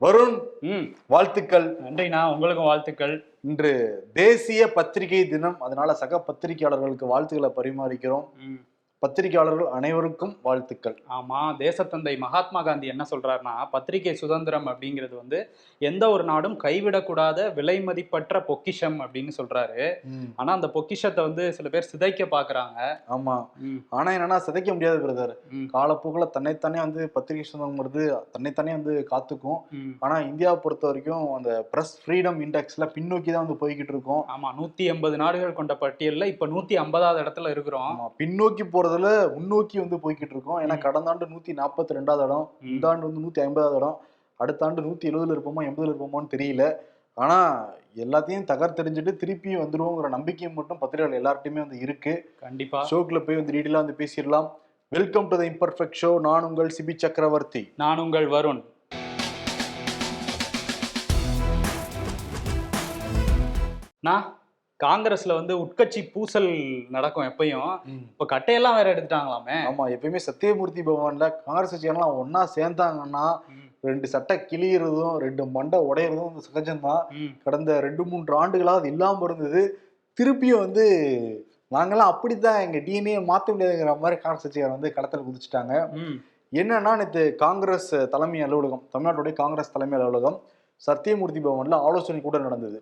வருண் வாழ்த்துக்கள். நன்றிண்ணா உங்களுக்கும் வாழ்த்துக்கள். இன்று தேசிய பத்திரிகை தினம். அதனால சக பத்திரிகையாளர்களுக்கு வாழ்த்துக்களை பரிமாறிக்கிறோம். பத்திரிகையாளர்கள் அனைவருக்கும் வாழ்த்துக்கள். ஆமா தேசத்தந்தை மகாத்மா காந்தி என்ன சொல்றாருன்னா பத்திரிகை சுதந்திரம் அப்படிங்கிறது வந்து எந்த ஒரு நாடும் கைவிடக்கூடாத விலை மதிப்பற்ற பொக்கிஷம் அப்படின்னு சொல்றாரு. ம், ஆனா அந்த பொக்கிஷத்தை வந்து சில பேர் சிதைக்க பாக்குறாங்க. ஆமா. ம், ஆனா என்னன்னா சிதைக்க முடியாது பிரதர். காலப்போக்கில் தன்னைத்தானே வந்து பத்திரிகை சுதந்திரங்கிறது தன்னைத்தானே வந்து காத்துக்கும். ஆனா இந்தியாவை பொறுத்த வரைக்கும் அந்த பிரஸ் ஃப்ரீடம் இண்டெக்ஸ்ல பின்னோக்கி தான் வந்து போய்கிட்டு இருக்கோம். ஆமா நூத்தி எண்பது நாடுகள் கொண்ட பட்டியல்ல இப்ப நூத்தி ஐம்பதாவது இடத்துல இருக்கிறோம். பின்னோக்கி போறதுல முன்னோக்கி வந்து போய்கிட்டு இருக்கோம் ஏன்னா. கடந்த ஆண்டு நூத்தி நாற்பத்தி ரெண்டாவது இடம். இந்த ஆண்டு வந்து நூத்தி ஐம்பதாவது இடம் அடுத்த ஆண்டு நூத்தி எழுபதுல இருப்போமா எண்பதுல இருப்போமான்னு தெரியல. ஆனா எல்லாத்தையும் தகர்த்தெறிஞ்சிட்டு திருப்பி வந்துருவோங்கிற நம்பிக்கை மட்டும் பத்திரிகைகள் எல்லார்ட்டையுமே வந்து இருக்கு. கண்டிப்பா. ஷோக்குள்ள போய் வந்து டீட்டெயிலாக வந்து பேசிடலாம். Welcome to the imperfect show நான் உங்கள் சிபி சக்கரவர்த்தி. நான் உங்கள் வருண். நான் காங்கிரஸ்ல வந்து உட்கட்சி பூசல் நடக்கும் எப்பயும். இப்ப கட்டையெல்லாம் வேற எடுத்துட்டாங்களாமே. ஆமா எப்பயுமே சத்தியமூர்த்தி பவன்ல காங்கிரஸ் கட்சியெல்லாம் ஒன்னா சேர்ந்தாங்கன்னா ரெண்டு சட்டை கிளியறதும் ரெண்டு மண்டை உடையறதும் சகஜம்தான். கடந்த ரெண்டு மூன்று ஆண்டுகளாக அது இல்லாம இருந்தது. திருப்பியும் வந்து நாங்கெல்லாம் அப்படித்தான் எங்க டிஎன்ஏ மாத்த முடியாதுங்கிற மாதிரி காங்கிரஸ் கட்சியார் வந்து களத்துல குதிச்சுட்டாங்க. என்னன்னா நேற்று காங்கிரஸ் தலைமை அலுவலகம் தமிழ்நாட்டுடைய காங்கிரஸ் தலைமை அலுவலகம் சத்தியமூர்த்தி பவன்ல ஆலோசனை கூட நடந்தது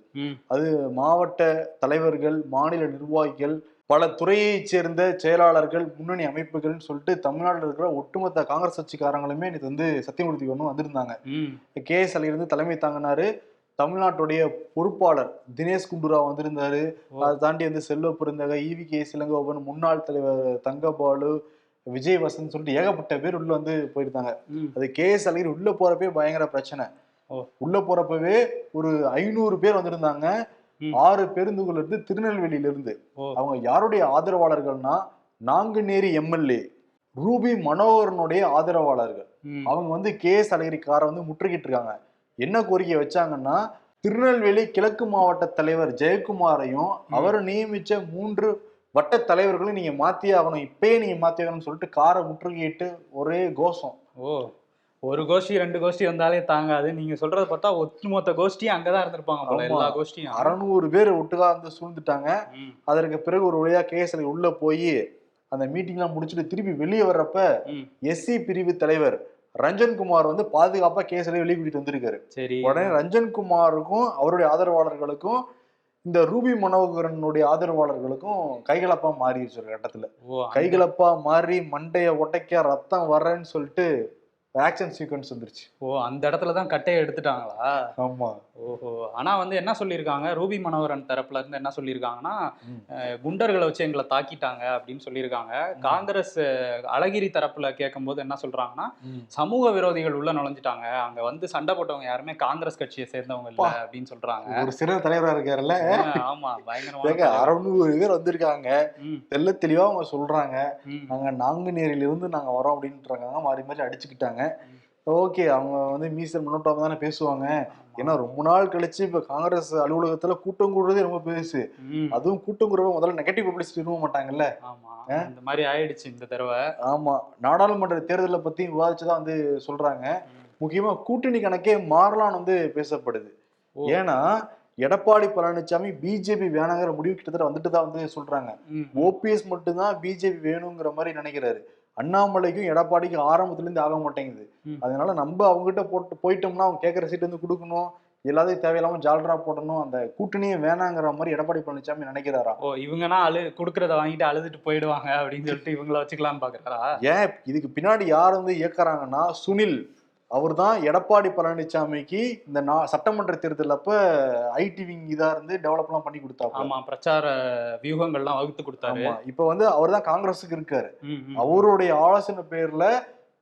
அது மாவட்ட தலைவர்கள் மாநில நிர்வாகிகள் பல துறையைச் சேர்ந்த செயலாளர்கள் முன்னணி அமைப்புகள்னு சொல்லிட்டு தமிழ்நாட்டில் இருக்கிற ஒட்டுமொத்த காங்கிரஸ் கட்சிக்காரங்களுமே நேற்று வந்து சத்தியமூர்த்தி ஒன்று வந்திருந்தாங்க. கே எஸ் இருந்து தலைமை தாங்கினாரு தமிழ்நாட்டுடைய பொறுப்பாளர் தினேஷ் குண்டுராவ் வந்திருந்தாரு. அதை தாண்டி வந்து செல்வ பெருந்தக ஈவி கே சிலங்கோபன் முன்னாள் தலைவர் தங்கபாலு விஜய் வசந்த் சொல்லிட்டு ஏகப்பட்ட பேர் உள்ள வந்து போயிருந்தாங்க. அது கே எஸ் அழகிரி உள்ள போறப்பே பயங்கர பிரச்சனை. உள்ள போறப்பவே ஒரு ஐநூறு பேர் வந்திருந்தாங்க. ஆறு பேருந்துகள் இருந்து திருநெல்வேலியில இருந்து. அவங்க யாருடைய ஆதரவாளர்கள்னா நாங்குநேரி எம்எல்ஏ ரூபி மனோகரனுடைய ஆதரவாளர்கள். அவங்க வந்து கே எஸ் அழகிரி காரை வந்து முற்றுகிட்டு இருக்காங்க. என்ன கோரிக்கை வச்சாங்கன்னா திருநெல்வேலி கிழக்கு மாவட்ட தலைவர் ஜெயக்குமாரையும் அவர் நியமிச்ச மூன்று வட்ட தலைவர்களும் நீங்க மாத்தியே ஆகணும். இப்பயே நீங்க மாத்தி ஆகணும்னு சொல்லிட்டு காரை முற்றுகையிட்டு ஒரே கோஷம். ஒரு கோஷ்டி ரெண்டு கோஷ்டி வந்தாலே தாங்காது. நீங்க சொல்றத பார்த்தா ஒட்டுமொத்த கோஷ்டியும் அங்கதான் இருந்திருப்பாங்க போல. எல்லா கோஷ்டியும். அறநூறு பேர் ஒட்டுக்கா வந்து சூழ்ந்துட்டாங்க. அதற்கு பிறகு ஒரு வழியா கேஎஸ்எல் உள்ள போய் அந்த மீட்டிங்லாம் முடிச்சுட்டு திருப்பி வெளியே வர்றப்ப. எஸ்சி பிரிவு தலைவர் ரஞ்சன் குமார் வந்து பாதுகாப்பா கேஎஸ்எல் வெளியே கூட்டிட்டு வந்திருக்காரு. சரி. உடனே ரஞ்சன் குமாருக்கும் அவருடைய ஆதரவாளர்களுக்கும் இந்த ரூபி மனோகரனுடைய ஆதரவாளர்களுக்கும் கைகலப்பா மாறிடுச்சு ஒரு கட்டத்துல. கைகலப்பா மாறி மண்டைய உடைக்க ரத்தம் வர்றேன்னு சொல்லிட்டு ஆக்ஷன் சீக்வன்ஸ் வந்துருச்சு. ஓ அந்த இடத்துல தான் கட்டையை எடுத்துட்டாங்களா? ஆமா. ஓஹோ. ஆனா வந்து என்ன சொல்லியிருக்காங்க? ரூபி மனோகரன் தரப்புல இருந்து என்ன சொல்லியிருக்காங்கன்னா குண்டர்களை வச்சு எங்களை தாக்கிட்டாங்க அப்படின்னு சொல்லியிருக்காங்க. காங்கிரஸ் அழகிரி தரப்புல கேட்கும்போது என்ன சொல்றாங்கன்னா சமூக விரோதிகள் உள்ள நுழைஞ்சிட்டாங்க. அங்க வந்து சண்டை போட்டவங்க யாருமே காங்கிரஸ் கட்சியை சேர்ந்தவங்க இல்ல அப்படின்னு சொல்றாங்க. ஒரு சிறந்த தலைவரா இருக்காருல்ல. ஆமா. ஏங்க பயங்கரமான அறநூறு பேர் வந்திருக்காங்க. தெள்ள தெளிவா அவங்க சொல்றாங்க. நாங்க நாங்குநேரியில இருந்து நாங்க வரோம் அப்படின்றாங்க. மாறி மாறி அடிச்சுக்கிட்டாங்க. ஓகே அவங்க வந்து மீசல் முன்னோட்டம் தானே பேசுவாங்க. ஏன்னா ரொம்ப நாள் கழிச்சு இப்ப காங்கிரஸ் அலுவலகத்துல கூட்டம் கூடுறதே ரொம்ப பெருசு. அதுவும் கூட்டம் கூடுறப்ப முதல்ல நெகட்டிவ் பப்ளிசிட்டி விரும்ப மாட்டாங்கல்ல? இந்த மாதிரி ஆயிடுச்சு இந்த தடவை. ஆமா. நாடாளுமன்ற தேர்தலை பத்தி விவாதிச்சுதான் வந்து சொல்றாங்க. முக்கியமா கூட்டணி கணக்கே மாறலாம்னு வந்து பேசப்படுது. ஏன்னா எடப்பாடி பழனிசாமி பிஜேபி வேணாங்கிற முடிவு கிட்டத்தட்ட வந்துட்டு தான் வந்து சொல்றாங்க. ஓபிஎஸ் மட்டும்தான் பிஜேபி வேணுங்கிற மாதிரி நினைக்கிறாரு. அண்ணாமலைக்கும் எடப்பாடிக்கும் ஆரம்பத்துல இருந்து ஆக மாட்டேங்குது. அதனால நம்ம அவங்ககிட்ட போட்டு போயிட்டோம்னா அவங்க கேட்குற சீட் வந்து கொடுக்கணும். எல்லாத்தையும் தேவையில்லாம ஜால்ரா போடணும். அந்த கூட்டணியே வேணாங்கிற மாதிரி எடப்பாடி பழனிசாமி நினைக்கிறாராம் ஓ இவங்கன்னா அழு குடுக்கறத வாங்கிட்டு அழுதுட்டு போயிடுவாங்க அப்படின்னு சொல்லிட்டு இவங்கள வச்சுக்கலாம்னு பாக்குறாரா? ஏன் இதுக்கு பின்னாடி யார் வந்து இயக்குறாங்கன்னா சுனில். அவர்தான் எடப்பாடி பழனிசாமிக்கு இந்த நா சட்டமன்ற தேர்தல் அப்ப ஐடி விங் இதா இருந்து டெவலப்லாம் பண்ணி கொடுத்தாங்க ஆமா பிரச்சார வியூகங்கள்லாம் வகுத்து கொடுத்தாரு. இப்ப வந்து அவர் தான் காங்கிரஸுக்கு இருக்காரு. அவருடைய ஆலோசனை பேர்ல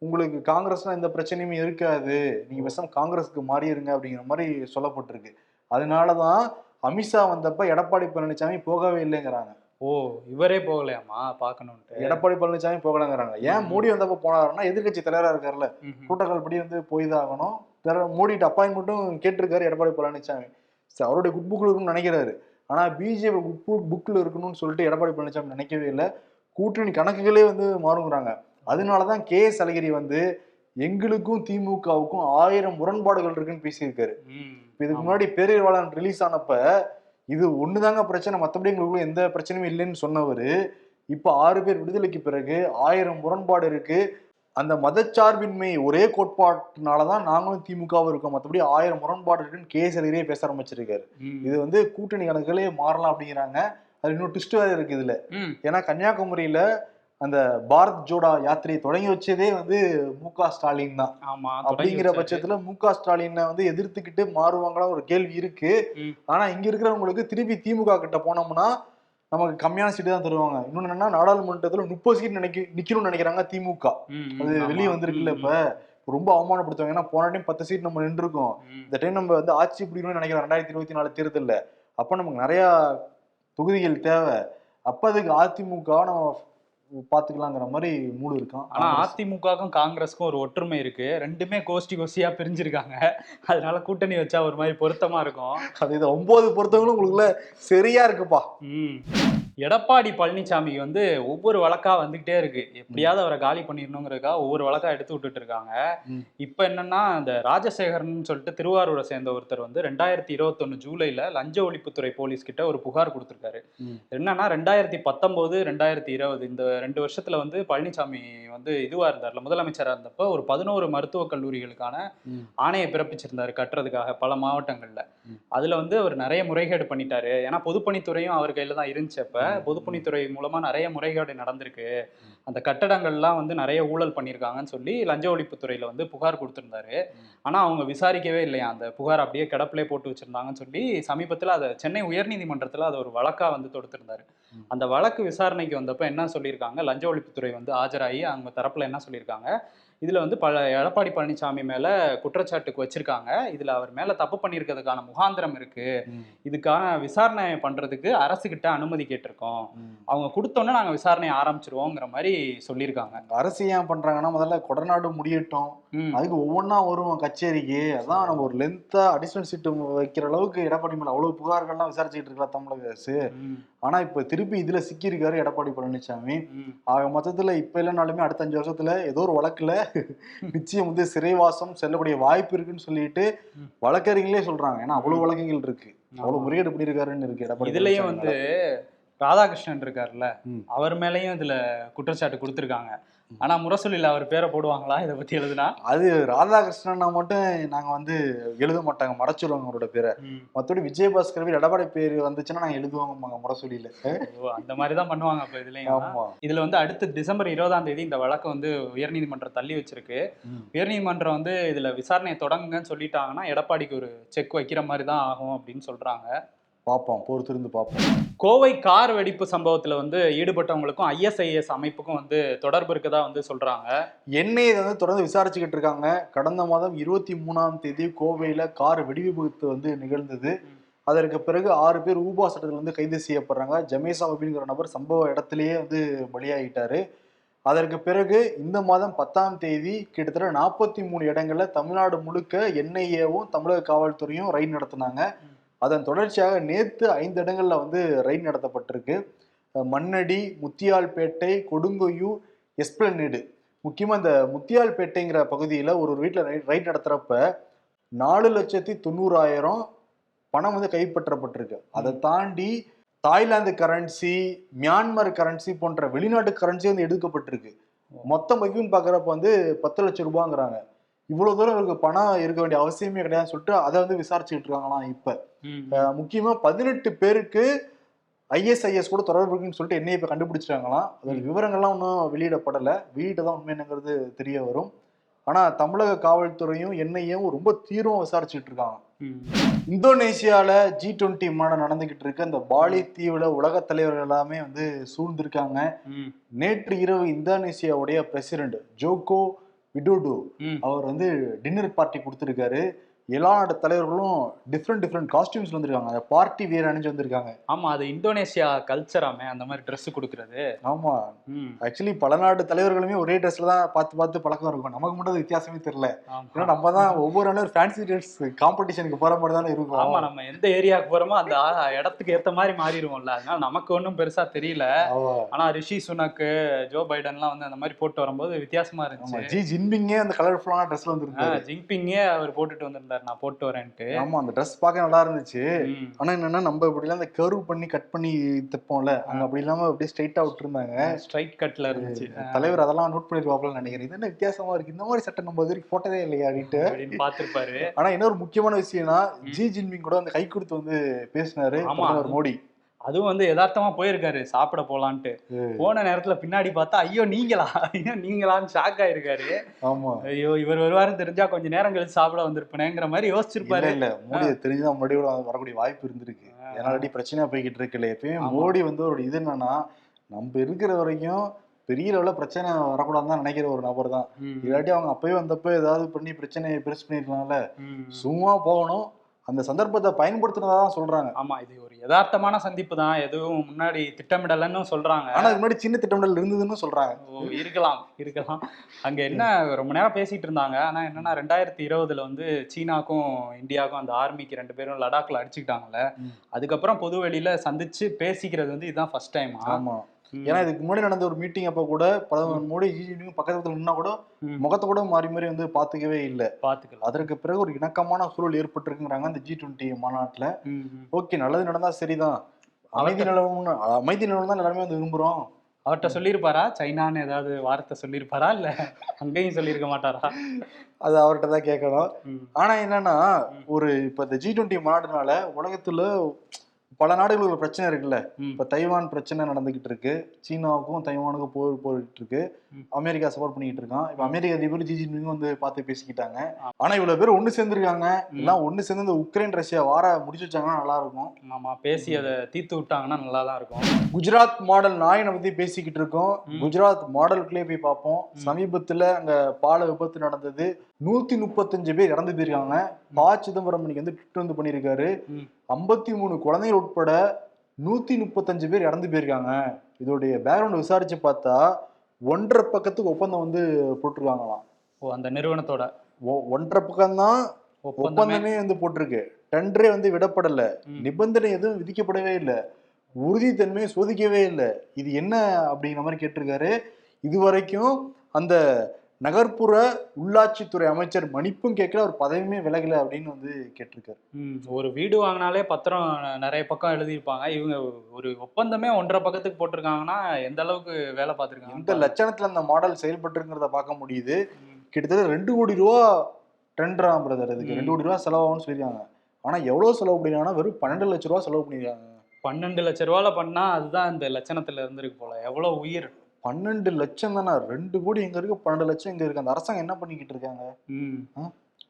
உங்களுக்கு காங்கிரஸ்னா எந்த பிரச்சனையுமே இருக்காது. நீங்க பேசாம காங்கிரஸுக்கு மாறிடுங்க அப்படிங்கிற மாதிரி சொல்லப்பட்டிருக்கு. அதனாலதான் அமித்ஷா வந்தப்ப எடப்பாடி பழனிசாமி போகவே இல்லைங்கிறாங்க. ஓ இவரே போகலையாமா பாக்கணும்ட்டு எடப்பாடி பழனிசாமி போகலங்கிறாங்க. ஏன் மோடி வந்தப்ப போனாருன்னா எதிர்க்கட்சி தலைவரா இருக்காருல்ல. புரோட்டோகால் படி வந்து போய் தான் ஆகணும் மோடிட்டு அப்பாயின்மெண்ட்டும் கேட்டிருக்காரு எடப்பாடி பழனிசாமி. அவருடைய குட் புக்ல இருக்குன்னு நினைக்கிறாரு. ஆனா பிஜேபி குட் புக்ல இருக்கணும்னு சொல்லிட்டு எடப்பாடி பழனிசாமி நினைக்கவே இல்லை. கூட்டணி கணக்குகளே வந்து மாறுங்கிறாங்க. அதனாலதான் கே எஸ் அழகிரி வந்து எங்களுக்கும் திமுகவுக்கும் ஆயிரம் முரண்பாடுகள் இருக்குன்னு பேசியிருக்காரு. இதுக்கு. முன்னாடி பேரறிவாளன் ரிலீஸ் ஆனப்ப இது ஒண்ணுதாங்க பிரச்சனை. மத்தபடி எங்களுக்குள்ள எந்த பிரச்சனையும் இல்லைன்னு சொன்னவரு. இப்ப ஆறு பேர் விடுதலைக்கு பிறகு ஆயிரம் முரண்பாடு இருக்கு. அந்த மதச்சார்பின்மை ஒரே கோட்பாட்டினாலதான் நாங்களும் திமுகவும் இருக்கோம். மத்தபடி ஆயிரம் முரண்பாடு இருக்குன்னு கேசரியே பேச ஆரம்பிச்சிருக்காரு. இது வந்து கூட்டணி கணக்குகளே மாறலாம் அப்படிங்கிறாங்க. அது இன்னும் ட்விஸ்ட் வேற இருக்கு இதுல. ஏன்னா கன்னியாகுமரியில அந்த பாரத் ஜோடா யாத்திரையை தொடங்கி வச்சதே வந்து மு க ஸ்டாலின் தான். ஆமா அப்படிங்கிற. பட்சத்துல மு க ஸ்டாலினை வந்து எதிர்த்துக்கிட்டு மாறுவாங்களா ஒரு கேள்வி இருக்கு. ஆனா இங்க இருக்கிறவங்களுக்கு திருப்பி திமுக கிட்ட போனோம்னா நமக்கு கம்மியான சீட்டு தான் தருவாங்க. இன்னொன்னு என்னன்னா நாடாளுமன்றத்துல முப்பது சீட் நினைக்க நிக்கணும்னு நினைக்கிறாங்க திமுக. அது. வெளியே வந்திருக்குல்ல இப்ப. ரொம்ப அவமானப்படுத்துவாங்க. ஏன்னா போன டைம் பத்து சீட் நம்ம நின்றுருக்கோம். இந்த டைம் நம்ம வந்து ஆட்சி பிடிக்கணும்னு நினைக்கிறோம். ரெண்டாயிரத்தி இருபத்தி நாலு தேர்தல்ல. அப்ப நமக்கு நிறைய தொகுதிகள் தேவை. அப்ப அதுக்கு அதிமுக நம்ம பாத்துக்கலாங்கிற மாதிரி மூடு இருக்கான். ஆனா அதிமுகவுக்கும் காங்கிரஸுக்கும் ஒரு ஒற்றுமை இருக்கு. ரெண்டுமே கோஷ்டி கோஷ்டியா பிரிஞ்சிருக்காங்க. அதனால கூட்டணி வச்சா ஒரு மாதிரி பொருத்தமா இருக்கும். அது இது ஒன்பது பொறுத்தவங்களும் உங்களுக்குள்ள சரியா இருக்குப்பா. ம். எடப்பாடி பழனிசாமிக்கு வந்து ஒவ்வொரு வழக்கா வந்துகிட்டே இருக்கு எப்படியாவது அவரை காலி பண்ணிடணுங்கிறதுக்காக ஒவ்வொரு வழக்கா எடுத்து விட்டுட்டு இருக்காங்க. இப்ப என்னன்னா இந்த ராஜசேகரன் சொல்லிட்டு திருவாரூரை சேர்ந்த ஒருத்தர் வந்து ரெண்டாயிரத்தி இருபத்தொன்னு ஜூலைல லஞ்ச ஒழிப்புத்துறை போலீஸ் கிட்ட ஒரு புகார் கொடுத்திருக்காரு. என்னன்னா ரெண்டாயிரத்தி பத்தொன்பது ரெண்டாயிரத்தி இருபது இந்த ரெண்டு வருஷத்துல வந்து பழனிசாமி வந்து இதுவா இருந்தார்ல முதலமைச்சரா இருந்தப்ப ஒரு பதினோரு மருத்துவக் கல்லூரிகளுக்கான. ஆணையை பிறப்பிச்சிருந்தாரு கட்டுறதுக்காக பல மாவட்டங்கள்ல. அதுல வந்து அவர் நிறைய முறைகேடு பண்ணிட்டாரு ஏன்னா பொதுப்பணித்துறையும் அவர் கையில தான் இருந்துச்சு அப்ப ம். பொதுப்பணித்துறை மூலமா நிறைய முறைகேடு நடந்திருக்கு. அந்த கட்டடங்கள்லாம் வந்து நிறைய ஊழல் பண்ணியிருக்காங்கன்னு சொல்லி லஞ்ச ஒழிப்புத்துறையில வந்து புகார் கொடுத்திருந்தாரு. ஆனா அவங்க விசாரிக்கவே இல்லையா? அந்த புகார் அப்படியே கிடப்பிலே போட்டு வச்சிருந்தாங்கன்னு சொல்லி சமீபத்துல அதை சென்னை உயர்நீதிமன்றத்துல அதை ஒரு வழக்கா வந்து தொடுத்திருந்தாரு. அந்த வழக்கு விசாரணைக்கு வந்தப்ப என்ன சொல்லியிருக்காங்க? லஞ்ச ஒழிப்புத்துறை வந்து ஆஜராகி அவங்க தரப்புல என்ன சொல்லியிருக்காங்க? இதுல வந்து பல எடப்பாடி பழனிசாமி மேல குற்றச்சாட்டுக்கு வச்சிருக்காங்க இதுல அவர் மேல தப்பு பண்ணியிருக்கிறதுக்கான முகாந்திரம் இருக்கு ம். இதுக்கான விசாரணை பண்றதுக்கு அரசு கிட்ட அனுமதி கேட்டிருக்கோம். அவங்க கொடுத்தோன்னே நாங்க விசாரணையை ஆரம்பிச்சிருவோங்கிற மாதிரி சொல்லியிருக்காங்க அரசு ஏன் பண்றாங்கன்னா முதல்ல கொடநாடு முடியட்டும். அதுக்கு ஒவ்வொன்றா வரும் கச்சேரிக்கு அதான் நம்ம ஒரு லென்த்தா அடிஷனல் சீட்டு வைக்கிற அளவுக்கு எடப்பாடி மேல அவ்வளவு புகார்கள்லாம் விசாரிச்சுட்டு இருக்கலாம் தமிழக அரசு ம். ஆனா இப்ப திருப்பி இதுல சிக்கியிருக்காரு எடப்பாடி பழனிசாமி. ஆக மொத்தத்துல இப்ப இல்லைனாலுமே அடுத்த அஞ்சு வருஷத்துல ஏதோ ஒரு வழக்குல நிச்சயம் வந்து சிறைவாசம் செல்லக்கூடிய வாய்ப்பு இருக்குன்னு சொல்லிட்டு. வழக்கறிஞர்களே சொல்றாங்க ஏன்னா அவ்வளவு வழக்குகள் இருக்கு அவ்வளவு. முறையீடு பண்ணியிருக்காருன்னு இருக்கு எடப்பாடி இதுலயும் வந்து. ராதாகிருஷ்ணன் இருக்காருல்ல. அவர் மேலயும் இதுல குற்றச்சாட்டு கொடுத்திருக்காங்க. ஆனா முரசொலியில அவர் பேரை போடுவாங்களா? இதை பத்தி எழுதுனா? அது ராதாகிருஷ்ணன்னா மட்டும் நாங்க வந்து எழுத மாட்டாங்க. மறைச்சிருவாங்க அவரோட பேரை. மத்தபடி விஜயபாஸ்கர் எடப்பாடி பேர் வந்துச்சுன்னா நாங்க எழுதுவாங்க முரசொலியில. அந்த மாதிரி தான் பண்ணுவாங்க ஆமா. இதுல வந்து அடுத்து டிசம்பர் இருபதாம் தேதி இந்த வழக்கு வந்து உயர்நீதிமன்றம் தள்ளி வச்சிருக்கு. உயர்நீதிமன்றம் வந்து இதுல விசாரணையை தொடங்குங்கன்னு சொல்லிட்டாங்கன்னா எடப்பாடிக்கு ஒரு செக் வைக்கிற மாதிரி தான் ஆகும் அப்படின்னு சொல்றாங்க. பார்ப்போம் பொறுத்திருந்து பார்ப்போம். கோவை கார் வெடிப்பு சம்பவத்துல வந்து ஈடுபட்டவங்களுக்கும் ஐஎஸ்ஐஎஸ் அமைப்புக்கும் வந்து தொடர்பு இருக்கதா வந்து சொல்றாங்க. என்னை இதை வந்து தொடர்ந்து விசாரிச்சுக்கிட்டு இருக்காங்க. கடந்த மாதம் இருபத்தி மூணாம் தேதி கோவையில கார் வெடிவிபத்து வந்து நிகழ்ந்தது. அதற்கு பிறகு ஆறு பேர் ஊபா சட்டத்தில் வந்து கைது செய்யப்படுறாங்க. ஜமேசா அப்படிங்கிற நபர் சம்பவ இடத்திலேயே வந்து பலியாகிட்டாரு. அதற்கு பிறகு இந்த மாதம் பத்தாம் தேதி கிட்டத்தட்ட நாற்பத்தி மூணு இடங்கள்ல தமிழ்நாடு முழுக்க என்ஐஏவும் தமிழக காவல்துறையும் ரைட் நடத்தினாங்க. அதன் தொடர்ச்சியாக நேத்து ஐந்து இடங்கள்ல வந்து ரைட் நடத்தப்பட்டிருக்கு. மண்ணடி முத்தியால்பேட்டை கொடுங்கொய்யூர் எஸ்பிளனேடு. முக்கியமா இந்த முத்தியால்பேட்டைங்கிற பகுதியில ஒரு ஒரு வீட்டுல ரைட் ரைட் நடத்துறப்ப நாலு லட்சத்தி தொண்ணூறாயிரம் பணம் வந்து கைப்பற்றப்பட்டிருக்கு. அதை தாண்டி தாய்லாந்து கரன்சி மியான்மர் கரன்சி போன்ற வெளிநாட்டு கரன்சி வந்து எடுக்கப்பட்டிருக்கு. மொத்த மதிப்புன்னு பாக்குறப்ப வந்து பத்து லட்சம் ரூபாங்கிறாங்க. இவ்வளவு தூரம் இவருக்கு பணம் இருக்க வேண்டிய அவசியமே கிடையாதுன்னு சொல்லிட்டு அதை வந்து விசாரிச்சுட்டு இருக்காங்களாம் இப்ப. முக்கியமா பதினெட்டு பேருக்கு ஐஎஸ்ஐஎஸ் கூட தொடர்பு இருக்குன்னு சொல்லிட்டு என்னைய இப்ப கண்டுபிடிச்சிட்டாங்களாம். அதோட விவரங்கள்லாம் இன்னும் வெளியிடப்படல. வெளியிட்டதான் உண்மை என்னங்கிறது தெரிய வரும். ஆனா தமிழக காவல்துறையும் என்ஐயும் ரொம்ப தீவிரமா விசாரிச்சுட்டு இருக்காங்க. ம். இந்தோனேசியால ஜி டுவெண்ட்டி மாநாடு நடந்துகிட்டு இருக்கு. அந்த பாலி தீவுல உலக தலைவர்கள் எல்லாமே வந்து சூழ்ந்திருக்காங்க. நேற்று இரவு இந்தோனேசியாவுடைய பிரசிடென்ட் ஜோகோ விடோடோ. அவர் வந்து டின்னர் பார்ட்டி கொடுத்திருக்காரு. எல்லா நாட்டு தலைவர்களும் டிஃப்ரெண்ட் டிஃப்ரெண்ட் காஸ்டியூம்ஸ்ல வந்திருக்காங்க. அந்த பார்ட்டி வியர் அணிஞ்சு வந்திருக்காங்க. ஆமா அது இந்தோனேஷியா கல்ச்சராமே அந்த மாதிரி Dress கொடுக்கறது. ஆமா. ஆக்சுவலி பல நாட்டு தலைவர்களுமே ஒரே ட்ரெஸ்ல தான் பார்த்து பார்த்து பழக்கம் இருக்கும். நமக்கு மட்டும் அது வித்தியாசமே தெரியல. ஆமா. ஏன்னா நம்ம தான் ஒவ்வொரு நாளும் ஃபேன்சி ட்ரெஸ் காம்படிஷனுக்கு போற மாதிரி தானே ஆமா இருக்கும் நம்ம எந்த ஏரியாவுக்கு போறோமோ அந்த இடத்துக்கு ஏத்த மாதிரி மாறிடுவோம்ல. அதனால நமக்கு ஒன்றும் பெருசா தெரியல. ஆமா. ஆனா ரிஷி சுனக்கு ஜோ பைடன்லாம் வந்து அந்த மாதிரி போட்டு வரும்போது வித்தியாசமா ஆமா. இருந்துச்சு. ஜி ஜின்பிங்கே அந்த கலர்ஃபுல்லான ட்ரெஸ்ல ஆ, வந்திருந்தாரு. ஜிங்பிங்கே அவர் போட்டுட்டு வந்திருந்தாரு. நான் போட்டு வரேன்ட்டு. ஆமா அந்த ட்ரெஸ் பார்க்க நல்லா இருந்துச்சு. ஆனா என்னன்னா நம்ம இப்படிலாம் அந்த கர்வ் பண்ணி கட் பண்ணி தைப்போம்ல அங்க அப்படி இல்லாம அப்படியே ஸ்ட்ரைட்டா விட்டுருந்தாங்க. ஸ்ட்ரைட் கட்ல இருந்துச்சு. தலைவர் அதெல்லாம் நோட் பண்ணிருப்பாப்லன்னு நினைக்கிறேன். இது என்ன வித்தியாசமா இருக்கு? இந்த மாதிரி சட்டை நம்ம வரைக்கும் போட்டதே இல்லையா அப்படின்ட்டு பாத்திருப்பாரு ஆனா இன்னொரு முக்கியமான விஷயம்னா ஜி ஜின்பிங் கூட வந்து கை கொடுத்து வந்து பேசினாரு மோடி. அதுவும் வந்து யதார்த்தமா போயிருக்காரு சாப்பிட போலான்ட்டு. போன நேரத்துல பின்னாடி பார்த்தா ஐயோ நீங்களா? ஐயோ நீங்களான்னு ஷாக் ஆயிருக்காரு. ஆமா. ஐயோ இவர் வருவாருன்னு தெரிஞ்சா கொஞ்ச நேரம் கழிச்சு சாப்பிட வந்திருப்பேனேங்கிற மாதிரி யோசிச்சிருப்பாரு. இல்ல மோடி தெரிஞ்சுதான் கூட வரக்கூடிய வாய்ப்பு இருந்திருக்கு. ஏன்னா ஆல்ரெடி பிரச்சனையா போய்கிட்டு இருக்குல்ல எப்பயுமே. மோடி வந்து ஒரு இது என்னன்னா நம்ம இருக்கிற வரைக்கும் பெரிய லெவலில் பிரச்சனை வரக்கூடாதுன்னு தான் நினைக்கிற ஒரு நபர் தான். இல்லாட்டி அவங்க அப்பயே வந்தப்போ ஏதாவது பண்ணி பிரச்சனையை பெருசு பண்ணிருக்கலாம்ல. சும்மா போகணும் அந்த சந்தர்ப்பத்தை பயன்படுத்தினதா தான் சொல்றாங்க. ஆமா இது ஒரு யதார்த்தமான சந்திப்பு தான். எதுவும் முன்னாடி திட்டமிடலன்னு சொல்றாங்க. ஆனா அதுக்கு முன்னாடி சின்ன திட்டமிடல் இருந்ததுன்னு சொல்றாங்க. ஓ இருக்கலாம் இருக்கலாம். அங்க என்ன ரொம்ப நேரம் பேசிட்டு இருந்தாங்க. ஆனா என்னன்னா ரெண்டாயிரத்தி இருபதுல வந்து சீனாக்கும் இந்தியாவுக்கும் அந்த ஆர்மிக்கு ரெண்டு பேரும் லடாக்ல அடிச்சுக்கிட்டாங்கல்ல. அதுக்கப்புறம் பொது வெளியில சந்திச்சு பேசிக்கிறது வந்து இதுதான் ஃபர்ஸ்ட் டைம் ஆமா. ஏன்னா இதுக்கு முன்னாடி நடந்த ஒரு மீட்டிங் அப்ப கூட பிரதமர் மோடி ஜி ஜின்பிங் பக்கத்துல நின்னா கூட முகத்தை கூட மாறி மாறி வந்து பாத்துக்கவே இல்லை. பாத்துக்கலாம் அதற்கு பிறகு ஒரு இணக்கமான சூழல் ஏற்பட்டிருக்குங்கிறாங்க அந்த ஜி டுவெண்ட்டி மாநாட்டுல. ஓகே நல்லது நடந்தா சரிதான். அமைதி நிலவும் அமைதி நிலவும் தான் எல்லாருமே வந்து விரும்புறோம். அவர்கிட்ட சொல்லியிருப்பாரா? சைனான்னு ஏதாவது வார்த்தை சொல்லியிருப்பாரா? இல்ல அங்கேயும் சொல்லியிருக்க மாட்டாரா? அது அவர்கிட்ட தான் கேட்கணும். ஆனா என்னன்னா ஒரு இப்ப இந்த ஜி டுவெண்ட்டி மாநாடுனால உலகத்துல பல நாடுகளுக்கு பிரச்சனை இருக்குல்ல. ம். இப்ப தைவான் பிரச்சனை நடந்துகிட்டு இருக்கு. சீனாவுக்கும் தைவானுக்கும் போர் போயிட்டு இருக்கு. ம். அமெரிக்கா சப்போர்ட் பண்ணிட்டு இருக்கான். இப்ப அமெரிக்க அதிபர் ஜி ஜின்பிங் வந்து பார்த்து பேசிக்கிட்டாங்க. ஆனா இவ்வளவு பேர் ஒண்ணு சேர்ந்திருக்காங்க. ம். எல்லாம் ஒண்ணு சேர்ந்து இந்த உக்ரைன் ரஷ்யா வார முடிச்சு வச்சாங்கன்னா நல்லா இருக்கும். ஆமா பேசி அதை தீர்த்து விட்டாங்கன்னா நல்லா தான் இருக்கும். குஜராத் மாடல் நாயினை பத்தி பேசிக்கிட்டு இருக்கோம். ம். குஜராத் மாடலுக்குள்ளே போய் பார்ப்போம். ம். சமீபத்துல அங்க பால விபத்து நடந்தது. நூத்தி முப்பத்தஞ்சு பேர் இறந்து போயிருக்காங்க. ப சிதம்பரம் இன்னைக்கு வந்து ட்விட் வந்து பண்ணியிருக்காரு. ம். ஐம்பத்தி மூணு குழந்தைகள் உட்பட நூத்தி முப்பத்தஞ்சு பேர் இறந்து போயிருக்காங்க. இதோடைய பேக்ரவுண்ட் விசாரிச்சு பார்த்தா ஒன்றரை பக்கத்துக்கு ஒப்பந்தம் வந்து போட்டிருக்காங்களாம். ஓ அந்த நிறுவனத்தோட? ஒ- ஒன்றரை பக்கம்தான் ஒப்பந்தமே? வந்து போட்டிருக்கு. டெண்டரே வந்து விடப்படல. நிபந்தனை எதுவும் விதிக்கப்படவே இல்லை. உறுதித்தன்மையை சோதிக்கவே இல்லை. இது என்ன அப்படிங்கிற மாதிரி கேட்டிருக்காரு. இது வரைக்கும் அந்த நகர்ப்புற உள்ளாட்சித்துறை அமைச்சர் மன்னிப்பும் கேட்கல அவர் பதவியுமே விலகல அப்படின்னு வந்து கேட்டிருக்காரு. ஒரு வீடு வாங்கினாலே பத்திரம் நிறைய பக்கம் எழுதியிருப்பாங்க. இவங்க ஒரு ஒப்பந்தமே ஒன்றரை பக்கத்துக்கு போட்டிருக்காங்கன்னா எந்த அளவுக்கு வேலை பார்த்துருக்காங்க? லட்சணத்துல அந்த மாடல் செயல்பட்டுருங்கிறத பார்க்க முடியுது. கிட்டத்தட்ட ரெண்டு கோடி ரூபா டெண்டராம் பிரதர் இதுக்கு. ரெண்டு கோடி ரூபா செலவாகும்னு சொல்லியிருக்காங்க. ஆனா எவ்வளவு செலவு பண்ணிருக்காங்கன்னா வெறும் பன்னெண்டு லட்ச ரூபா செலவு பண்ணிருக்காங்க பன்னெண்டு லட்ச ரூபால பண்ணா அதுதான் இந்த லட்சணத்துல இருந்திருக்கு போல. எவ்வளவு உயிர். பன்னெண்டு லட்சம் தானே? ரெண்டு கோடி எங்க இருக்கு? பன்னெண்டு லட்சம் எங்க இருக்கு? அந்த அரசாங்கம் என்ன பண்ணிக்கிட்டு இருக்காங்க?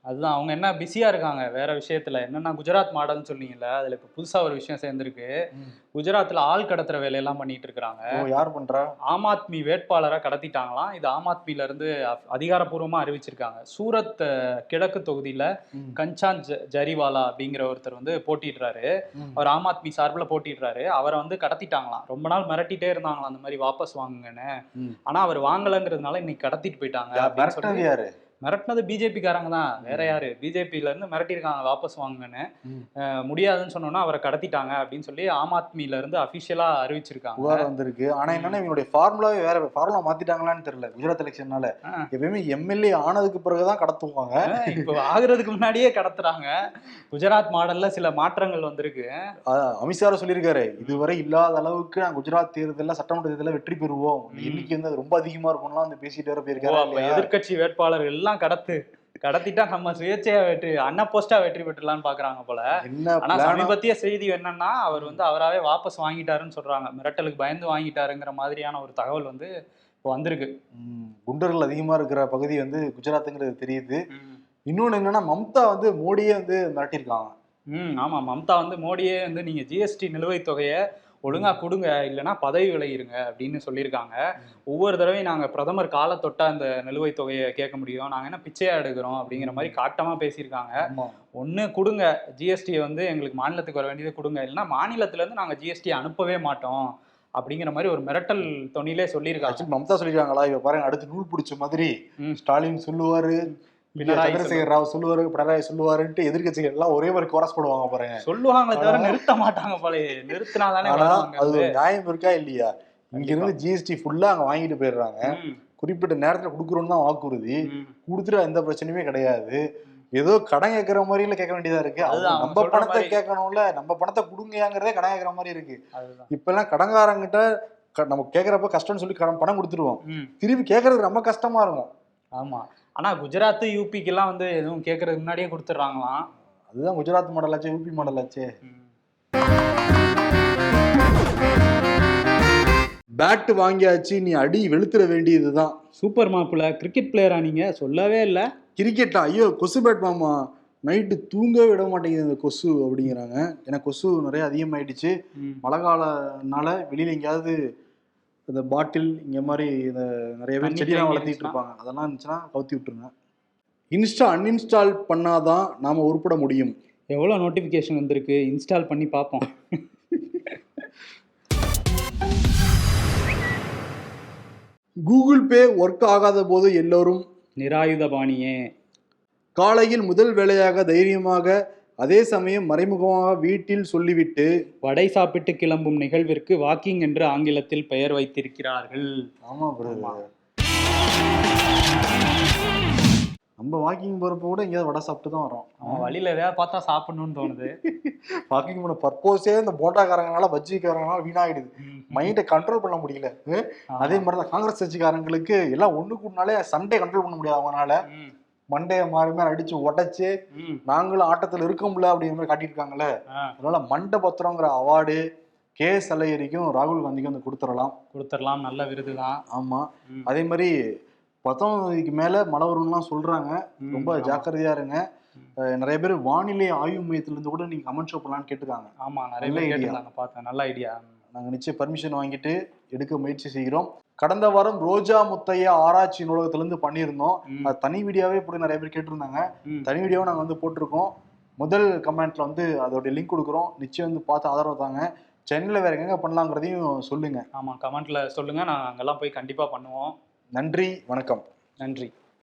அதுதான். அவங்க என்ன பிஸியா இருக்காங்க. வேற விஷயத்துல. என்னன்னா குஜராத் மாடல்னு சொன்னீங்கல்ல அதுல இப்ப புதுசா ஒரு விஷயம் சேர்ந்திருக்கு. ம். குஜராத்ல ஆள் கடத்துற வேலையெல்லாம் பண்ணிட்டு இருக்காங்க. யார் பண்றா? ஆம் ஆத்மி வேட்பாளரை கடத்திட்டாங்களாம். இது ஆம் ஆத்மில இருந்து அ- அதிகாரப்பூர்வமா அறிவிச்சிருக்காங்க. சூரத் கிழக்கு தொகுதியில. கஞ்சான் ஜ- ஜரிவாலா அப்படிங்கிற ஒருத்தர் வந்து போட்டிடுறாரு. அவர் ஆம் ஆத்மி சார்பில் போட்டிடுறாரு அவரை வந்து கடத்திட்டாங்களாம். ரொம்ப நாள் மிரட்டிட்டே இருந்தாங்களாம். அந்த மாதிரி வாபஸ் வாங்குங்கன்னு. ஆனா அவர் வாங்கலைங்கிறதுனால இன்னைக்கு கடத்திட்டு போயிட்டாங்க மிரட்டினது யாரு மிரட்டினது பிஜேபி காரங்க தான். வேற யாரு? பிஜேபியில இருந்து மிரட்டியிருக்காங்க வாபஸ். அஹ், முடியாதுன்னு சொன்னோன்னா அவரை கடத்திட்டாங்க அப்படின்னு சொல்லி ஆம் ஆத்மியில இருந்து அபிஷியலா அறிவிச்சிருக்காங்க. புகார் வந்திருக்கு. ஆனா என்னன்னா இவங்களுடைய ஃபார்முலாவே வேற ஃபார்முலா மாத்திட்டாங்களான்னு தெரியல. குஜராத் எலெக்ஷன்னால. எப்பயுமே எம்எல்ஏ ஆனதுக்கு பிறகுதான் கடத்துவாங்க. இப்போ ஆகுறதுக்கு முன்னாடியே கடத்துறாங்க. குஜராத் மாடல்ல சில மாற்றங்கள் வந்திருக்கு. அஹ் அமித்ஷா சொல்லியிருக்காரு இதுவரை இல்லாத அளவுக்கு நான் குஜராத் தேர்தலில் சட்டமன்ற தேர்தலில் வெற்றி பெறுவோம். எண்ணிக்கை வந்து ரொம்ப அதிகமா இருக்கும்லாம் வந்து பேசிட்டு வர போயிருக்காரு? எதிர்க்கட்சி வேட்பாளர்கள் எல்லாம் கடத்து. கடத்திட்டா நம்ம சுயேட்சையா வெற்றி அன்ன போஸ்டா வெற்றி பெற்றுலான்னு பாக்குறாங்க போல. ஆனா சமீபத்திய செய்தி என்னன்னா அவர் வந்து அவராவே வாபஸ் வாங்கிட்டாருன்னு சொல்றாங்க. மிரட்டலுக்கு பயந்து வாங்கிட்டாருங்கிற மாதிரியான ஒரு தகவல் வந்து இப்போ வந்திருக்கு. குண்டர்கள் அதிகமா இருக்கிற பகுதி வந்து குஜராத்துங்கிறது தெரியுது. இன்னொன்னு என்னன்னா மம்தா வந்து மோடியே வந்து மிரட்டியிருக்காங்க. ம் ஆமா. மம்தா வந்து மோடியே வந்து நீங்க ஜிஎஸ்டி நிலுவைத் தொகையை ஒழுங்கா கொடுங்க இல்லைன்னா பதவி விலகிருங்க அப்படின்னு சொல்லியிருக்காங்க. ஒவ்வொரு தடவையும் நாங்க பிரதமர் காலை தொட்டா அந்த நிலுவைத் தொகையை கேட்க முடியும். நாங்க என்ன பிச்சையா எடுக்கிறோம் அப்படிங்கிற மாதிரி காட்டமா பேசியிருக்காங்க. ஒண்ணு கொடுங்க ஜிஎஸ்டி வந்து எங்களுக்கு மாநிலத்துக்கு வர வேண்டியது கொடுங்க. இல்லைன்னா மாநிலத்துல இருந்து நாங்க ஜிஎஸ்டி அனுப்பவே மாட்டோம் அப்படிங்கிற மாதிரி ஒரு மிரட்டல் தொனிலே சொல்லியிருக்காங்க. மம்தா சொல்லிருக்காங்களா இவ பாருங்க அடுத்து நூல் பிடிச்ச மாதிரி. ஸ்டாலின் சொல்லுவாரு சந்திரசேகர் ராவ் சொல்லுவாரு பினராயி சொல்லுவாருன்ட்டு எதிர்க்கட்சிகள் எல்லாம் ஒரே மாதிரி கோரஸ் போடுவாங்க பாருங்க. சொல்லுவாங்களே தவிர நிறுத்த மாட்டாங்க போல நிறுத்தினாதானே ஆனா அது நியாயம் இருக்கா இல்லையா? இங்க இருந்து ஜிஎஸ்டி ஃபுல்லா அங்க வாங்கிட்டு போயிடுறாங்க. குறிப்பிட்ட நேரத்துல கொடுக்குறோம்னு தான் வாக்குறுதி. கொடுத்துட்டு எந்த பிரச்சனையுமே கிடையாது. ஏதோ கடன் கேட்கற மாதிரில கேட்க வேண்டியதா இருக்கு. அதுதான் நம்ம பணத்தை. கேட்கணும்ல நம்ம பணத்தை கொடுங்கங்கிறதே கடன் கேட்கற மாதிரி இருக்கு. இப்ப எல்லாம் கடன்காரங்கிட்ட க- நம்ம கேட்கறப்ப கஷ்டம்னு சொல்லி கடன் பணம் கொடுத்துருவோம். திருப்பி கேட்கறது ரொம்ப கஷ்டமா இருக்கும். ஆமா. ஆனா குஜராத் யூபிக்கு எல்லாம் வந்து எதுவும் கேட்கறதுக்கு முன்னாடியே கொடுத்துட்றாங்களாம். அதுதான் குஜராத் மாடல் ஆச்சு யூபி மாடல் ஆச்சு பேட் வாங்கியாச்சு நீ அடி வெளுத்துற வேண்டியதுதான். சூப்பர் மாப்பிள்ள கிரிக்கெட் பிளேயரா நீங்க? சொல்லவே இல்ல. கிரிக்கெட்டா ஐயோ கொசு பேட் மாமா. நைட்டு தூங்கவே விட மாட்டேங்குது இந்த கொசு அப்படிங்கிறாங்க. ஏன்னா கொசு நிறைய அதிகமாயிடுச்சு. மழை காலனால வெளியில எங்கேயாவது இந்த பாட்டில் இங்க மாதிரி இந்த நிறைய பேர் செடியெல்லாம் வளர்த்திட்டு? இருப்பாங்க. அதெல்லாம் இருந்துச்சுன்னா கவுத்தி விட்டுருங்க. இன்ஸ்டா அன்இன்ஸ்டால் பண்ணாதான் நாம உருப்பட முடியும். எவ்வளவு நோட்டிபிகேஷன் வந்திருக்கு? இன்ஸ்டால் பண்ணி பார்ப்போம். கூகுள் பே ஒர்க் ஆகாத போது எல்லோரும் நிராயுத பாணியே காலையில் முதல் வேலையாக தைரியமாக அதே சமயம் மறைமுகமாக வீட்டில் சொல்லிவிட்டு வடை சாப்பிட்டு கிளம்பும் நிகழ்விற்கு வாக்கிங் என்று ஆங்கிலத்தில் பெயர் வைத்திருக்கிறார்கள். ஆமா பிரதர் நம்ம வாக்கிங் போறப்ப கூட எங்கேயாவது வடை சாப்பிட்டு தான் வரோம். அவன் வழியில எதையாவது பார்த்தா சாப்பிடணும்னு தோணுது. வாக்கிங் பண்ண பர்போஸே இந்த போட்டாக்காரங்கனால பஜ்ஜிக்காரங்கனால வீணாயிடுது மைண்டை கண்ட்ரோல் பண்ண முடியல. அதே மாதிரி தான் காங்கிரஸ் கட்சிக்காரங்களுக்கு எல்லாம் ஒண்ணு கூடனாலே சண்டே கண்ட்ரோல் பண்ண முடியாது அவங்களால மண்டைய மாறி மாறி அடிச்சு உடைச்சு நாங்களும் ஆட்டத்துல இருக்கோம்ல அப்படிங்கிற மாதிரி காட்டியிருக்காங்கல்ல. அதனால மண்டை பத்திரங்கிற அவார்டு கே எஸ் அலையரிக்கும் ராகுல் காந்திக்கும் வந்து கொடுத்துடலாம். கொடுத்துடலாம் நல்ல விருது தான் ஆமா அதே மாதிரி பத்தொன்பதாம் தேதிக்கு மேல மழை வரும்லாம் சொல்றாங்க ரொம்ப ஜாக்கிரதையா இருங்க. நிறைய பேர் வானிலை ஆய்வு மையத்துல இருந்து கூட நீங்க கமெண்ட் ஷோ பண்ணலாம்னு கேட்டிருக்காங்க. ஆமா நிறைய பேர் பார்த்தேன் நல்ல ஐடியா நாங்க நிச்சயம் பர்மிஷன் வாங்கிட்டு எடுக்க முயற்சி செய்கிறோம். கடந்த வாரம் ரோஜா முத்தையா ஆராய்ச்சி நூலகத்துல இருந்து பண்ணியிருந்தோம் அது தனி வீடியோவே போட்டு நிறைய பேர் கேட்டிருந்தாங்க. தனி வீடியோவை நாங்க வந்து போட்டிருக்கோம். முதல் கமெண்ட்ல வந்து அதோட லிங்க் கொடுக்குறோம். நிச்சயம் வந்து பார்த்து ஆதரவு தாங்க. சென்னையில் வேற எங்க பண்ணலாங்கிறதையும் சொல்லுங்க. ஆமா கமெண்ட்ல சொல்லுங்க. நான் அங்கெல்லாம் போய் கண்டிப்பா பண்ணுவோம். நன்றி வணக்கம். நன்றி.